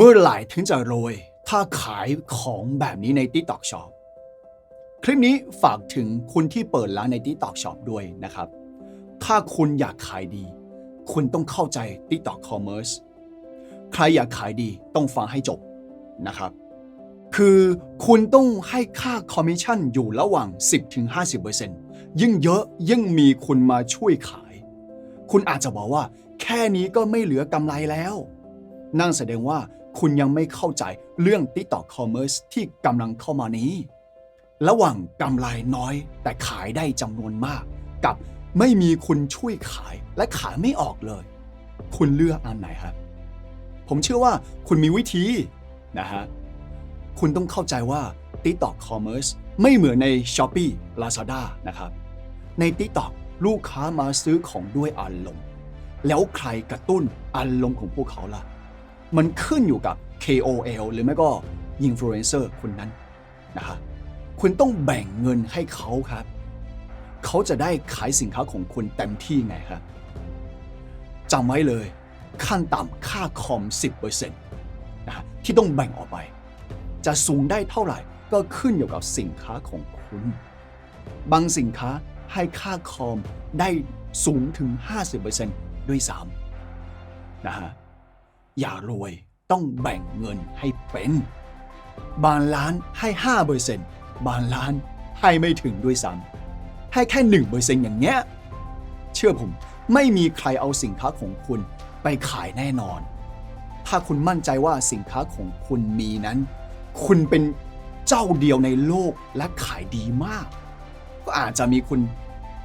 เมื่อไหร่ถึงจะรวย ถ้าขายของแบบนี้ใน TikTok Shop คลิปนี้ฝากถึงคุณที่เปิดร้านใน TikTok Shop ด้วยนะครับ ถ้าคุณอยากขายดี คุณต้องเข้าใจ TikTok Commerce ใครอยากขายดีต้องฟังให้จบนะครับ คือคุณต้องให้ค่าคอมมิชชั่นอยู่ระหว่าง 10-50%ยิ่งเยอะยิ่งมีคุณมาช่วยขาย คุณอาจจะบอกว่า แค่นี้ก็ไม่เหลือกำไรแล้ว นั่นแสดงว่า คุณยังไม่เข้าใจเรื่อง TikTok Commerce ที่กำลังเข้ามานี้ ระหว่างกำไรน้อยแต่ขายได้จำนวนมาก กับไม่มีคุณช่วยขายและขายไม่ออกเลย คุณเลือกอันไหนครับ ผมเชื่อว่าคุณมีวิธีนะฮะ คุณต้องเข้าใจว่า TikTok Commerce ไม่เหมือนใน Shopee Lazada นะครับ ใน TikTok ลูกค้ามาซื้อของด้วยอารมณ์ แล้วใครกระตุ้นอารมณ์ของพวกเขาล่ะ มันขึ้นอยู่กับ KOL หรือไม่ก็ Influencer คนนั้นนะฮะคุณต้องแบ่งเงินให้เขาครับ เขาจะได้ขายสินค้าของคุณเต็มที่ไงครับจำไว้เลย ขั้นต่ำค่าคอม 10%นะฮะที่ต้องแบ่งออกไป จะสูงได้เท่าไหร่ก็ขึ้นอยู่กับสินค้าของคุณ บางสินค้าให้ค่าคอมได้สูงถึง 50%ด้วยซ้ำนะฮะ อย่ารวยต้องแบ่งเงินให้เป็น บางร้านให้ 5%บางร้านให้ไม่ถึงด้วยซ้ำให้แค่ 1%อย่างเงี้ย เชื่อผมไม่มีใครเอาสินค้าของคุณไปขายแน่นอน ถ้าคุณมั่นใจว่าสินค้าของคุณมีนั้น คุณเป็นเจ้าเดียวในโลกและขายดีมาก ก็อาจจะมีคุณ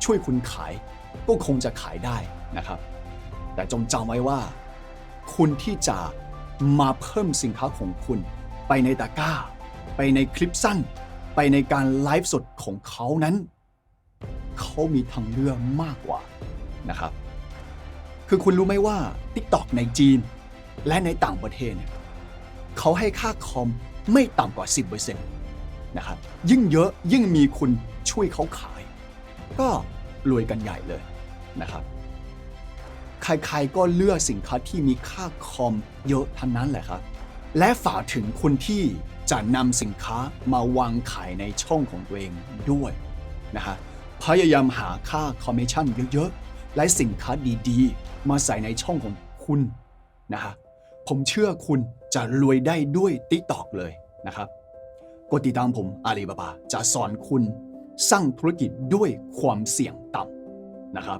ช่วยคุณขาย ก็คงจะขายได้นะครับ แต่จงจำไว้ว่า คุณที่จะมาเพิ่มสินค้าของคุณ ไปในตะกร้า ไปในคลิปสั้น ไปในการไลฟ์สดของเขานั้น เขามีทางเลือกมากกว่านะครับ คือคุณรู้ไหมว่า TikTok ในจีน และในต่างประเทศเนี่ยเขาให้ค่าคอมไม่ต่ำกว่า 10%นะครับ ยิ่งเยอะยิ่งมีคุณช่วยเขาขาย ก็รวยกันใหญ่เลยนะครับ ใครๆก็เลือกสินค้าที่มีค่าคอมเยอะทั้งนั้นแหละครับ และฝากถึงคนที่จะนำสินค้ามาวางขายในช่องของตัวเองด้วยนะฮะพยายามหาค่าคอมมิชชั่นเยอะๆ และสินค้าดีๆ มาใส่ในช่องของคุณนะฮะผมเชื่อคุณจะรวยได้ด้วย TikTok เลยนะครับ กดติดตามผมอาลีบาบาจะสอนคุณสร้างธุรกิจด้วยความเสี่ยงต่ำนะครับ